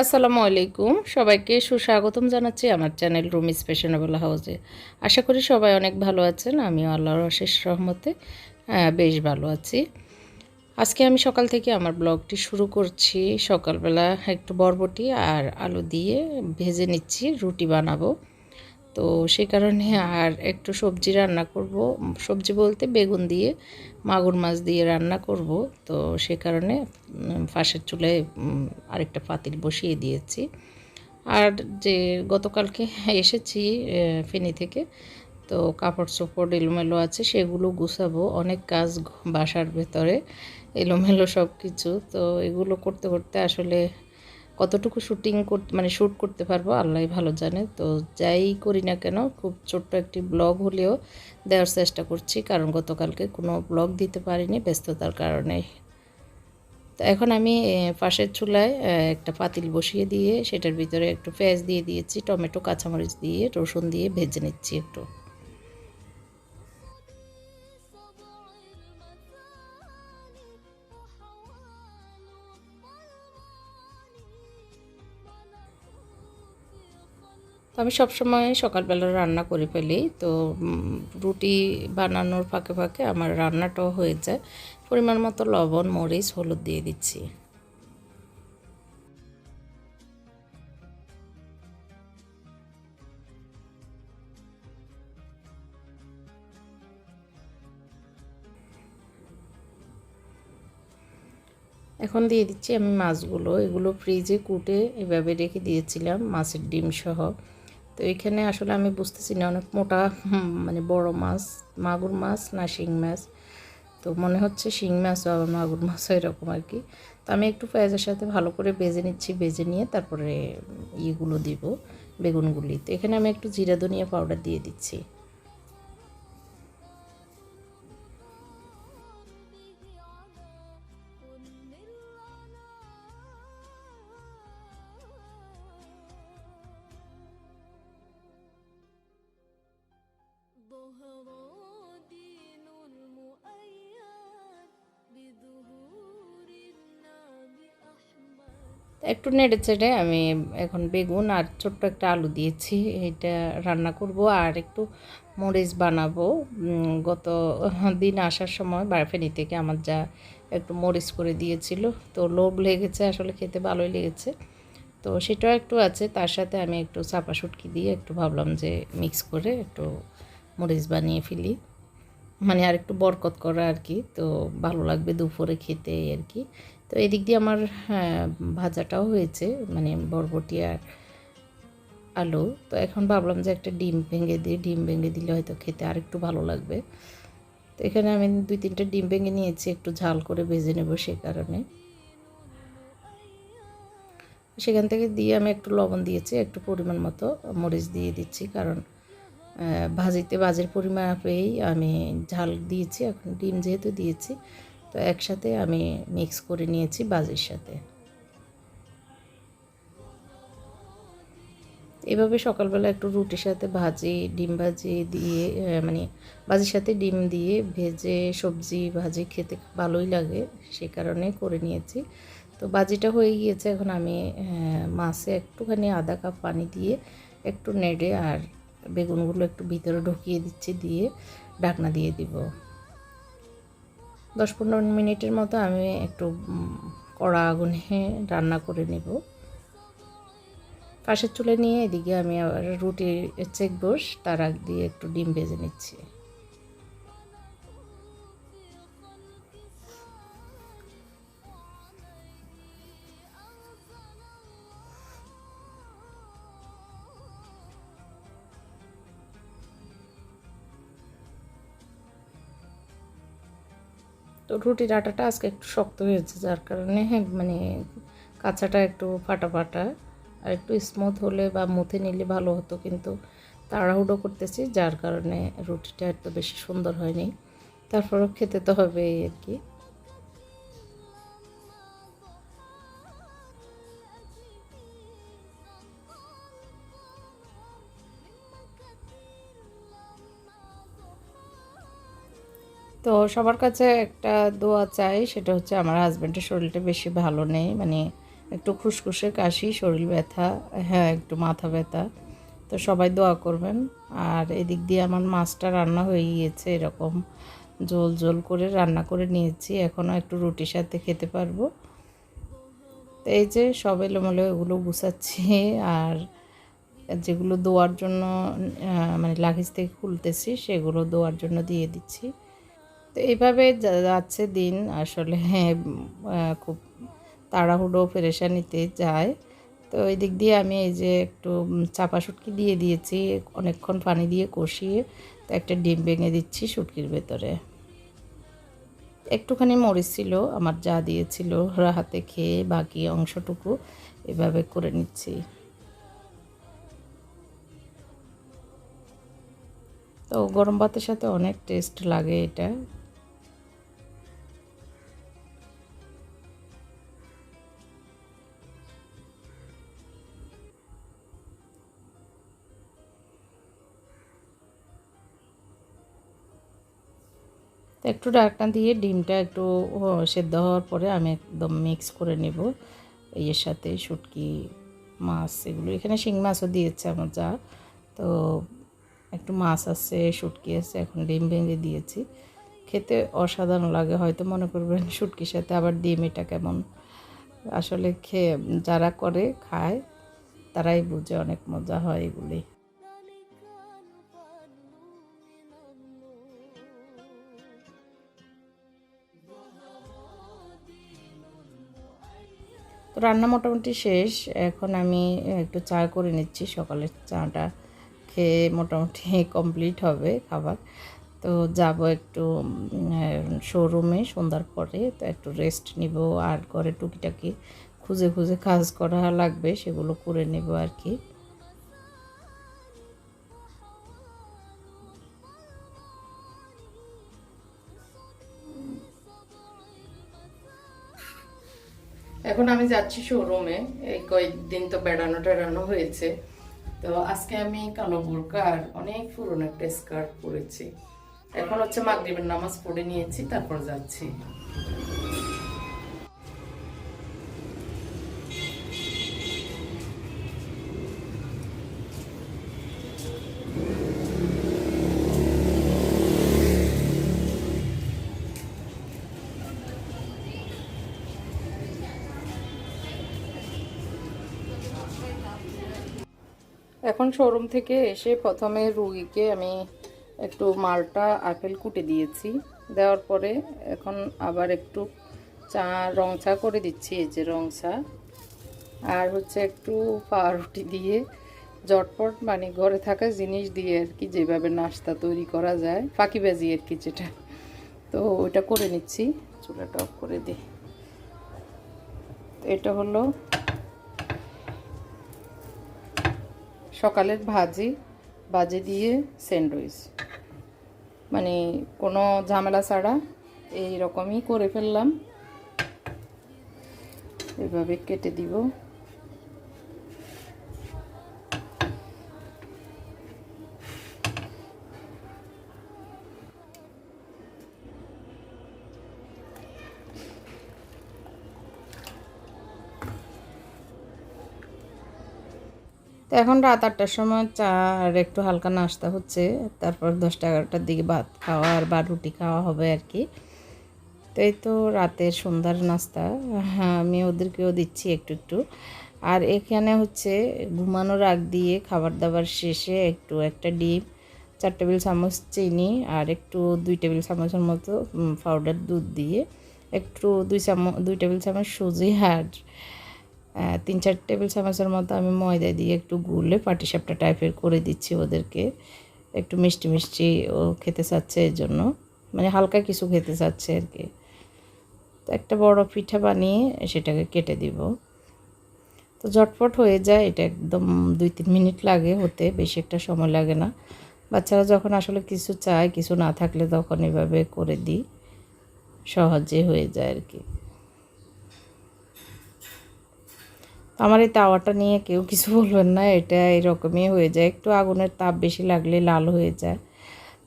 আসসালামু আলাইকুম। সবাইকে সুস্বাগতম জানাচ্ছি আমার চ্যানেল রুমিস ফ্যাশনেবল হাউসে। আশা করি সবাই অনেক ভালো আছেন, আমিও আল্লাহর অশেষ রহমতে বেশ ভালো আছি। আজকে আমি সকাল থেকে আমার ব্লগটি শুরু করছি। সকালবেলা একটু বরবটি আর আলু দিয়ে ভেজে নিচ্ছি, রুটি বানাবো। তো সে কারণে আর একটু সবজি রান্না করব। সবজি বলতে বেগুন দিয়ে, মাগুর মাছ দিয়ে রান্না করব। তো সে কারণে ফাঁসের চুলায় আরেকটা পাতিল বসিয়ে দিয়েছি। আর যে গতকালকে এসেছি ফেনি থেকে, তো কাপড় চোপড় এলোমেলো আছে, সেগুলো গুছাবো। অনেক কাজ বাসার ভেতরে, এলোমেলো সব কিছু তো এগুলো করতে করতে আসলে কতটুকু শুটিং করতে মানে শ্যুট করতে পারব, আল্লাহ ভালো জানে। তো যাই করি না কেন, খুব ছোট্ট একটি ব্লগ হলেও দেওয়ার চেষ্টা করছি, কারণ গতকালকে কোনো ব্লগ দিতে পারিনি ব্যস্ততার কারণে। তো এখন আমি পাশের চুলায় একটা পাতিল বসিয়ে দিয়ে, সেটার ভিতরে একটু পেঁয়াজ দিয়ে দিয়েছি, টমেটো, কাঁচামরিচ দিয়ে, রসুন দিয়ে ভেজে নিচ্ছি একটু। তো আমি সবসময় সকালবেলা রান্না করে ফেলি। তো রুটি বানানোর ফাঁকে ফাঁকে আমার রান্নাটাও হয়ে যায়। পরিমাণ মতো লবণ, মরিচ, হলুদ দিয়ে দিচ্ছি। এখন দিয়ে দিচ্ছি আমি মাছগুলো। এগুলো ফ্রিজে কুটে এভাবে রেখে দিয়েছিলাম, মাছের ডিম সহ। তো এখানে আসলে আমি বুঝতেছি না, অনেক মোটা মানে বড় মাছ, মাগুর মাছ না শিং মাছ। তো মনে হচ্ছে শিং মাছ বা মাগুর মাছ এরকম আর কি। তো আমি একটু পেঁয়াজের সাথে ভালো করে বেজে নিচ্ছি বেজে নিয়ে তারপরে ইয়েগুলো দিব, বেগুনগুলি। তো এখানে আমি একটু জিরা ধনিয়া পাউডার দিয়ে দিচ্ছি। একটু নেড়ে চেড়ে আমি এখন বেগুন আর ছোট্ট একটা আলু দিয়েছি। এটা রান্না করব আর একটু মরিচ বানাবো। গত দিন আসার সময় বারফেনি থেকে আমার যা একটু মরিচ করে দিয়েছিল, তো লোভ লেগেছে, আসলে খেতে ভালোই লেগেছে। তো সেটাও একটু আছে, তার সাথে আমি একটু চাপা শুটকি দিয়ে একটু ভাবলাম যে মিক্স করে একটু মরিচ বানিয়ে ফেলি। মানে আর একটু বরকত করা আর কি, তো ভালো লাগবে দুপুরে খেতে আর কি। তো এদিক দিয়ে আমার হ্যাঁ, ভাজাটাও হয়েছে মানে বরবটি আর আলু। তো এখন ভাবলাম যে একটা ডিম ভেঙে দিই ডিম ভেঙে দিলে হয়তো খেতে আর একটু ভালো লাগবে। তো এখানে আমি দুই তিনটা ডিম ভেঙে নিয়েছি একটু ঝাল করে ভেজে নেব সে কারণে। সেখান থেকে দিয়ে আমি একটু লবণ দিয়েছি একটু পরিমাণ মতো মরিচ দিয়ে দিচ্ছি কারণ ভাজিতে বাজের পরিমাণ পেয়েই আমি ঝাল দিয়েছি এখন ডিম যেহেতু দিয়েছি তো একসাথে আমি মিক্স করে নিয়েছি বাজির সাথে। এভাবে সকালবেলা একটু রুটির সাথে ভাজি, ডিম ভাজি দিয়ে মানে ভাজির সাথে ডিম দিয়ে ভেজে সবজি ভাজি খেতে ভালোই লাগে, সে কারণে করে নিয়েছি। তো ভাজিটা হয়ে গিয়েছে, এখন আমি মাছে একটুখানি আধা কাপ পানি দিয়ে একটু নেড়ে আর বেগুনগুলো একটু ভিতরে ঢুকিয়ে দিচ্ছি দিয়ে ঢাকনা দিয়ে দিব। দশ পনেরো মিনিটের মতো আমি একটু কড়া আগুনে রান্না করে নেব। পাশের চুলে নিয়ে এদিকে আমি আবার রুটি চেক বস তার আগ দিয়ে একটু ডিম ভেজে নিচ্ছি। তো রুটির আটাটা আজকে একটু শক্ত হয়েছে যার কারণে হ্যাঁ, মানে কাঁচাটা একটু ফাটা ফাটা আর একটু স্মুথ হলে বা মুথে নিলে ভালো হতো কিন্তু তাড়াহুড়ো করতেছি যার কারণে রুটিটা একটু বেশি সুন্দর হয়নি। তারপরও খেতে তো হবেই আর কি। তো সবার কাছে একটা দোয়া চাই, সেটা হচ্ছে আমার হাজব্যান্ডের শরীরটা বেশি ভালো নেই মানে একটু খুসখুসে কাশি, শরীর ব্যথা হ্যাঁ একটু মাথা ব্যথা। তো সবাই দোয়া করবেন। আর এদিক দিয়ে আমার মাছটা রান্না হয়ে গিয়েছে, এরকম জোল জোল করে রান্না করে নিয়েছি এখনও একটু রুটির সাথে খেতে পারব। তো এই যে সব এলোমেলো এগুলো গুছাচ্ছি, আর যেগুলো দোয়ার জন্য মানে লাগেজ থেকে খুলতেছি, সেগুলো দোয়ার জন্য দিয়ে দিচ্ছি। তো এইভাবে যাচ্ছে দিন। আসলে হ্যাঁ খুব তাড়াহুড়ো পেরেশানিতে যায়। তো ওই দিক দিয়ে আমি এই যে একটু চাপা শুটকি দিয়ে দিয়েছি, অনেকক্ষণ পানি দিয়ে কষিয়ে, তো একটা ডিম ভেঙে দিচ্ছি শুটকির ভেতরে। একটুখানি মরিচ ছিল, আমার যা দিয়েছিল হাতে খেয়ে বাকি অংশটুকু এভাবে করে নিচ্ছি। তো গরম ভাতের সাথে অনেক টেস্ট লাগে এটা। তো একটু ঢাকনা দিয়ে ডিমটা একটু সেদ্ধ হওয়ার পরে আমি একদম মিক্স করে নেব। এর সাথে শুটকি, মাছ এগুলো। এখানে শিং মাছও দিয়েছে আমার যা। তো একটু মাছ আছে, শুটকি আছে, এখন ডিম ভেঙে দিয়েছি। খেতে অসাধারণ লাগে, হয়তো মনে করবেন শুটকির সাথে আবার ডিম এটা কেমন। আসলে খেয়ে, যারা করে, খায়, তারাই বুঝে অনেক মজা হয় এগুলি। তো রান্না মোটামুটি শেষ। এখন আমি একটু চা করে নিচ্ছি। সকালের চাটা খেয়ে মোটামুটি কমপ্লিট হবে খাবার। তো যাব একটু শোরুমে সন্ধ্যার পরে। তো একটু রেস্ট নিব আর ঘরে টুকিটাকি খুঁজে খুঁজে কাজ করা লাগবে, সেগুলো করে নেব আর কি। এখন আমি যাচ্ছি শোরুমে এই কয়েকদিন তো বেড়ানো টেড়ানো হয়েছে। তো আজকে আমি কালো বোরকা অনেক পুরনো একটা স্কার্ট পরেছি। এখন হচ্ছে মাগরিবের নামাজ পড়ে নিয়েছি, তারপর যাচ্ছি। এখন শোরুম থেকে এসে প্রথমে রুগীকে আমি একটু মালটা আপেল কুটে দিয়েছি। দেওয়ার পরে এখন আবার একটু চা, রং চা করে দিচ্ছি এই যে রং চা। আর হচ্ছে একটু পাউরুটি দিয়ে জটপট মানে ঘরে থাকা জিনিস দিয়ে আর কি যেভাবে নাস্তা তৈরি করা যায় ফাঁকিবাজি আর কি যেটা। তো ওইটা করে নিচ্ছি। চুলাটা অফ করে দিই। এটা হলো সকালের ভাজি বাজে দিয়ে স্যান্ডউইচ। মানে কোনো ঝামেলা ছাড়া এই রকমই করে ফেললাম। এভাবে কেটে দিব। তো এখন রাত আটটার সময় চা আর একটু হালকা নাস্তা হচ্ছে, তারপর দশটা এগারোটার দিকে ভাত খাওয়া আর বা রুটি খাওয়া হবে আর কি। তো এই তো রাতের সন্ধ্যার নাস্তা হ্যাঁ আমি ওদেরকেও দিচ্ছি একটু একটু। আর এখানে হচ্ছে ঘুমানোর আগ দিয়ে খাবার দাবার শেষে একটু একটা ডিম, চার টেবিল চামচ চিনি আর একটু দুই টেবিল চামচের মতো পাউডার দুধ দিয়ে একটু দুই চামচ, দুই টেবিল চামচ সুজি আর তিন চার টেবিল চামচের মতো আমি ময়দা দিয়ে একটু গুলে পাটিসাপটা টাইপের করে দিচ্ছি ওদেরকে। একটু মিষ্টি মিষ্টি ও খেতে চাচ্ছে এর জন্য। মানে হালকা কিছু খেতে চাচ্ছে আর কি। তো একটা বড় পিঠা বানিয়ে সেটাকে কেটে দিব। তো ঝটপট হয়ে যায়, এটা একদম দুই তিন মিনিট লাগে হতে, বেশি একটা সময় লাগে না। বাচ্চারা যখন আসলে কিছু চায়, কিছু না থাকলে তখন এভাবে করে দিই। সহজে হয়ে যায় আর কি তো আমার এই তাওয়াটা নিয়ে কেউ কিছু বলবেন না, এটা এরকমই হয়ে যায়। একটু আগুনের তাপ বেশি লাগলে লাল হয়ে যায়।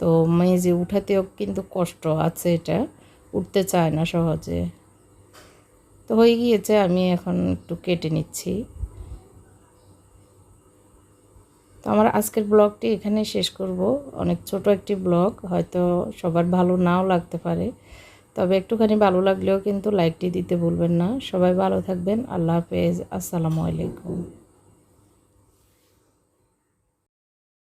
তো মেজে উঠাতেও কিন্তু কষ্ট আছে এটা, উঠতে চায় না সহজে। তো হয়ে গিয়েছে, আমি এখন একটু কেটে নিচ্ছি। তো আমার আজকের ব্লগটি এখানে শেষ করব। অনেক ছোট একটি ব্লগ, হয়তো সবার ভালো নাও লাগতে পারে। তবে একটুখানি ভালো লাগলেও কিন্তু লাইকটি দিতে ভুলবেন না। সবাই ভালো থাকবেন। আল্লাহ হাফেজ। আসসালামু আলাইকুম।